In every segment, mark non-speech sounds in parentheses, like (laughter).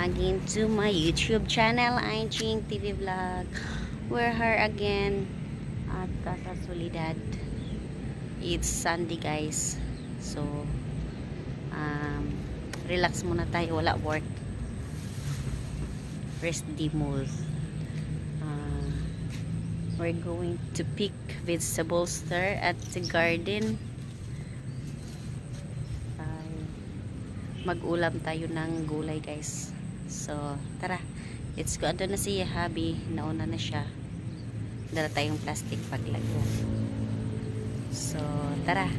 again to my YouTube channel, Ainching TV Vlog. We're here again at Casa Solidad. It's Sunday guys. So, um, relax muna tayo. Wala work. Rest day mall. Uh, we're going to pick vegetables there at the garden. Mag-ulam tayo ng gulay guys. So, tara. Let's go. Ando na si Habi. Nauna na siya. Dala tayong plastic paglago. So, tara.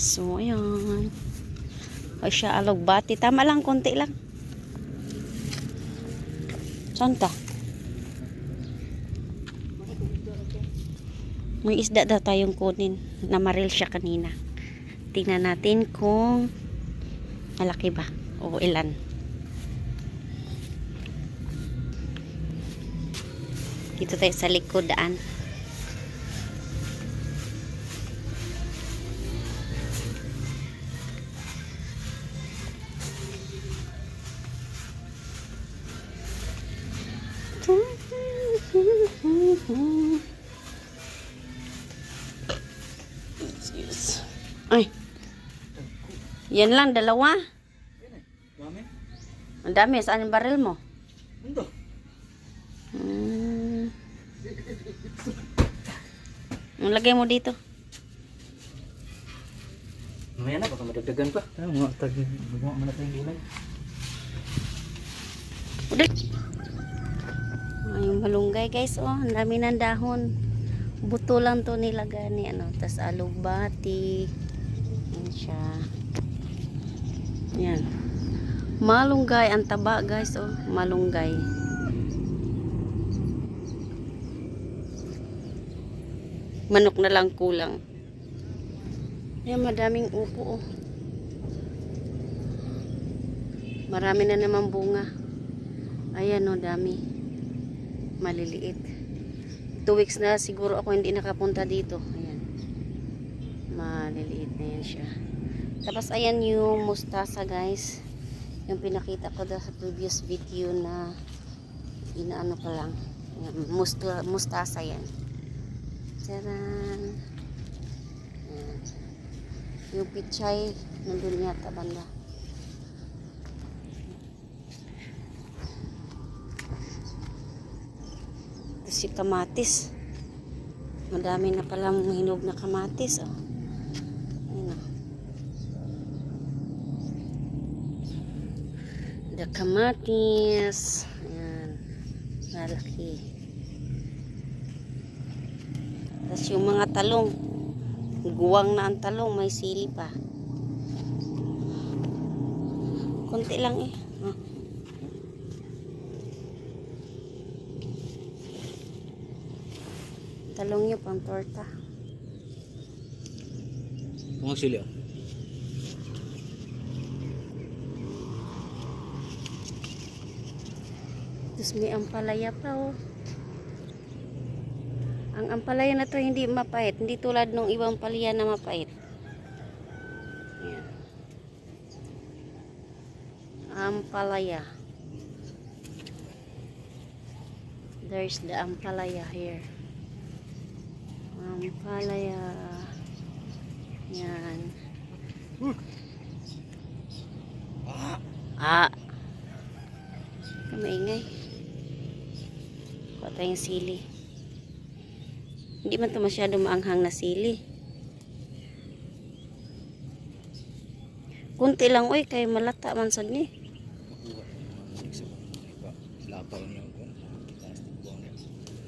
So, ayan. O siya, alugbati. Tama lang, konti lang. Saan ka? May isda daw tayong kunin. Namaril siya kanina. Tingnan natin kung malaki ba o ilan. Dito tayo sa likod daan. Excuse. (laughs) Yan lang, dalawa. Dami? Ang dami. Saan yung baril mo? Ando. Hmm. Lagay mo dito. Mamaya na, baka madagdagan pa. Mga tag, gumawa mo na tayong gulay. Udal. Ay, yung malunggay guys, oh. Ang dami ng dahon. Buto lang to nilagay ni ano. Tapos alugbati. Yan siya. Yan. Malunggay. Ang taba guys, oh. Malunggay. Manok na lang kulang. Yan, madaming upo, oh. Marami na naman bunga. Ayan o, dami. Maliliit. Two weeks na siguro ako hindi nakapunta dito. Ayan. Maliliit na yan siya. Tapos ayan yung mustasa guys. Yung pinakita ko sa previous video na inaano pa lang. Musta, mustasa yan. Ayan. Yung pichay nandun yata banda. Ito si kamatis. Madami na pala hinog na kamatis. Oh. Ayun oh. The kamatis. Ayan. Malaki. Tapos yung mga talong. Guwang na ang talong. May sili pa. Kunti lang eh. Oh. Talong yung pang torta. Kung sili oh. Tapos may ampalaya pa oh. Ang ampalaya na to hindi mapait. Hindi tulad nung ibang palaya na mapait. Ayan. Ampalaya. There's the ampalaya here. Ampalaya. Yan. Ah. Kamaingay. Tayong sili. Hindi man ito masyado maanghang na sili. Kunti lang oy kay malata man sad ni.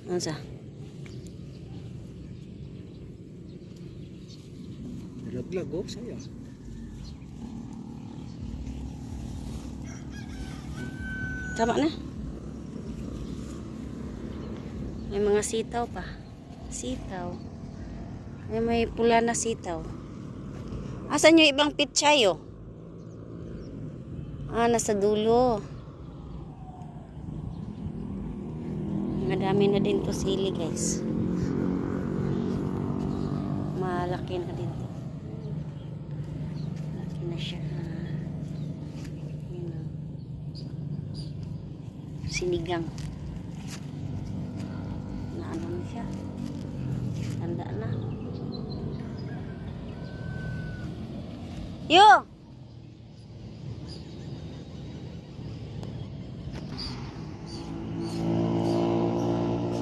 Ano sa? Laglag oh, sayang. Tama na. May mga sitaw pa. Sitaw. May may pula na sitaw. Asan yung ibang pitsayo? Ah, nasa dulo. Madami na din to sili guys. Malaki na din to. na siya. Yun o. Sinigang. Siya. Tanda na. Yo!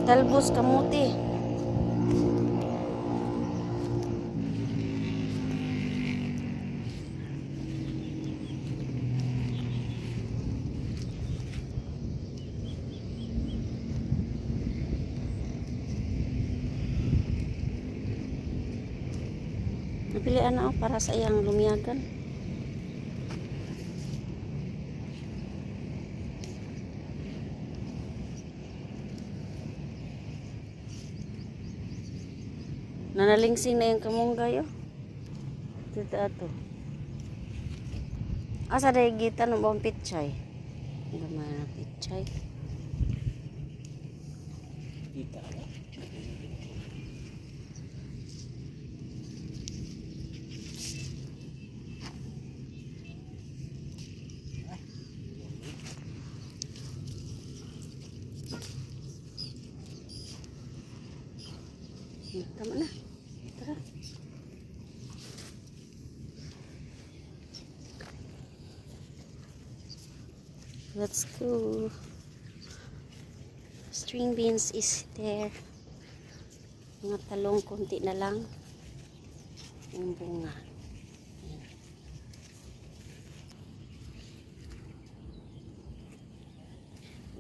Talbos kamuti. Napilian ako para sa iyang lumiyagan. Nanalingsing na yung kamungga yo. Dito ato. Asa dahil gita ng buong pichay? Ang gama na pichay. Kita. Tama na. Tara. Let's go. String beans is there. Mga talong konti na lang. Yung bunga.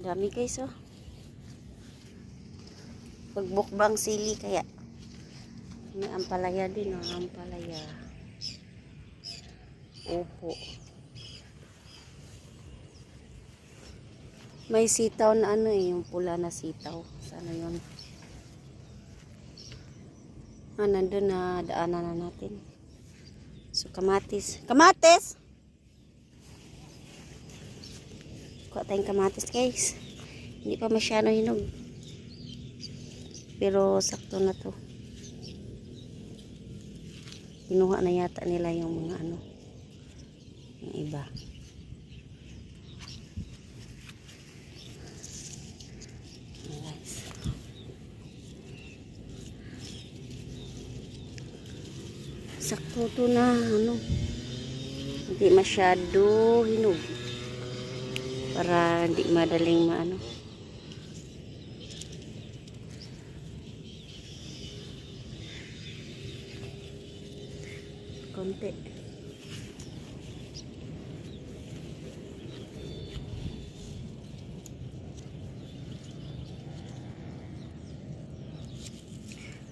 Dami guys oh. Pagbukbang sili kaya may ampalaya din, oh, ampalaya. Opo. May sitaw na ano eh, yung pula na sitaw. Sana yun. Ah, nandun na daanan na natin. So, kamatis. Kamatis! Kuha tayong kamatis, guys. Hindi pa masyado hinog. Pero, sakto na to kinuha na yata nila yung mga ano yung iba. Sakto to na ano. Hindi masyado hinog. Para hindi madaling maano konti.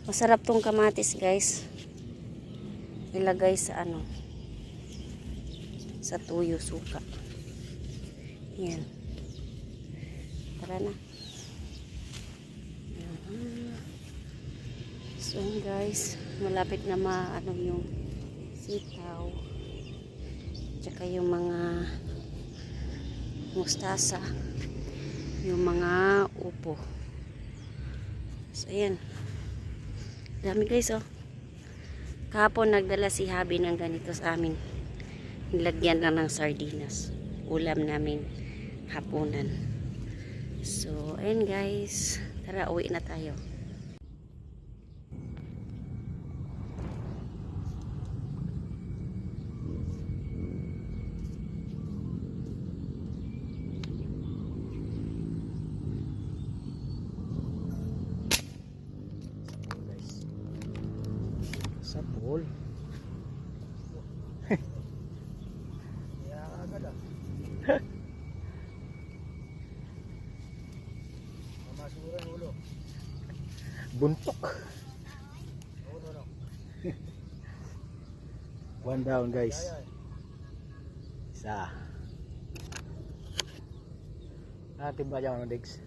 Masarap tong kamatis, guys. Ilagay sa ano? Sa tuyo suka. Yan. Tara na. So, guys, malapit na maano yung sitaw tsaka yung mga mustasa yung mga upo. So ayan. Dami guys oh. Kahapon nagdala si Habi ng ganito sa amin. Nilagyan na ng sardinas. Ulam namin hapunan. So ayan guys. Tara uwi na tayo guys. Pool. (laughs) Buntok. (laughs) One down guys. Isa. Natin ba dyan, Dex?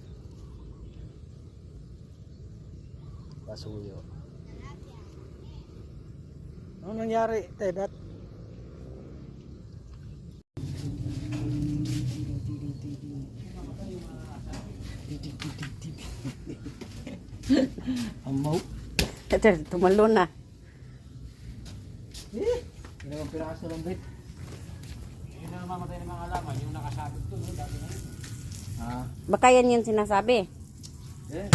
Pasuyo. Ano nangyari, Tedat? Amaw. tumalo na Eh, dalawang piraso lang bit. Yung namamatay ng mga halaman, yung nakasabit doon, no, dati na yun. Ah. Baka yan yung sinasabi. Eh.